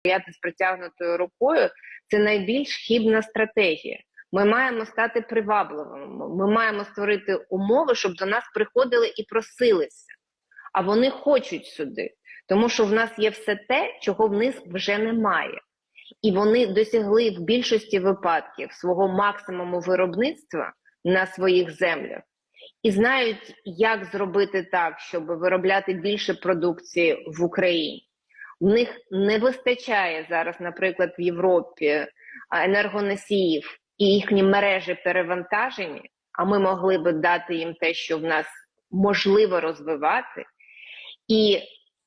стояти з протягнутою рукою це найбільш хібна стратегія. Ми маємо стати привабливими. Ми маємо створити умови, щоб до нас приходили і просилися. А вони хочуть сюди, тому що в нас є все те, чого в них вже немає. І вони досягли в більшості випадків свого максимуму виробництва на своїх землях і знають, як зробити так, щоб виробляти більше продукції в Україні. В них не вистачає зараз, наприклад, в Європі енергоносіїв і їхні мережі перевантажені, а ми могли би дати їм те, що в нас можливо розвивати. І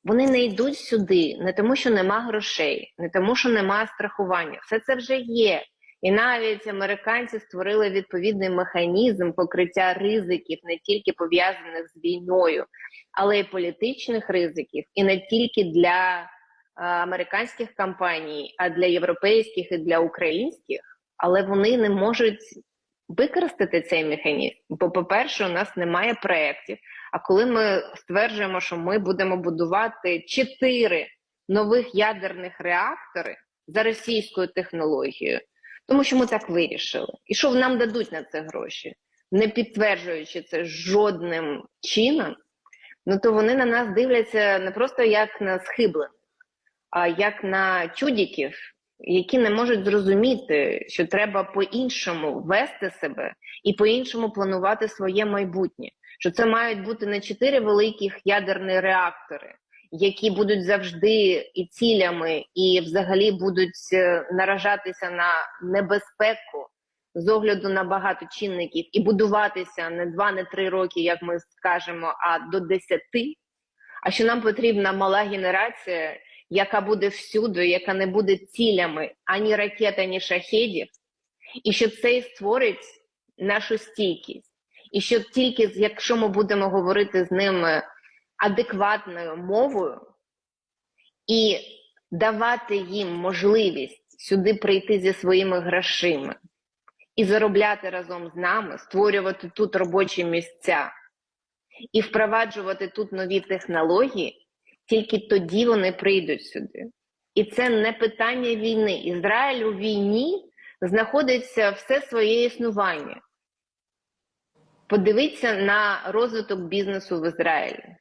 вони не йдуть сюди не тому, що нема грошей, не тому, що нема страхування. Все це вже є. І навіть американці створили відповідний механізм покриття ризиків не тільки пов'язаних з війною, але й політичних ризиків, і не тільки для американських компаній, а для європейських і для українських. Але вони не можуть використати цей механізм. Бо, по-перше, у нас немає проєктів. А коли ми стверджуємо, що ми будемо будувати чотири нових ядерних реактори за російською технологією, тому що ми так вирішили. І що нам дадуть на це гроші, не підтверджуючи це жодним чином, ну то вони на нас дивляться не просто як на схиблених, як на чудіків, які не можуть зрозуміти, що треба по-іншому вести себе і по-іншому планувати своє майбутнє. Що це мають бути не чотири великих ядерні реактори, які будуть завжди і цілями, і взагалі будуть е, наражатися на небезпеку з огляду на багато чинників, і будуватися не два, не три роки, як ми скажемо, а до десяти. А що нам потрібна мала генерація, яка буде всюди, яка не буде цілями ані ракет, ані шахедів, і що це і створить нашу стійкість. І що тільки якщо ми будемо говорити з ними адекватною мовою і давати їм можливість сюди прийти зі своїми грошима і заробляти разом з нами, створювати тут робочі місця і впроваджувати тут нові технології, тільки тоді вони прийдуть сюди. І це не питання війни. Ізраїль у війні знаходиться все своє існування. Подивіться на розвиток бізнесу в Ізраїлі.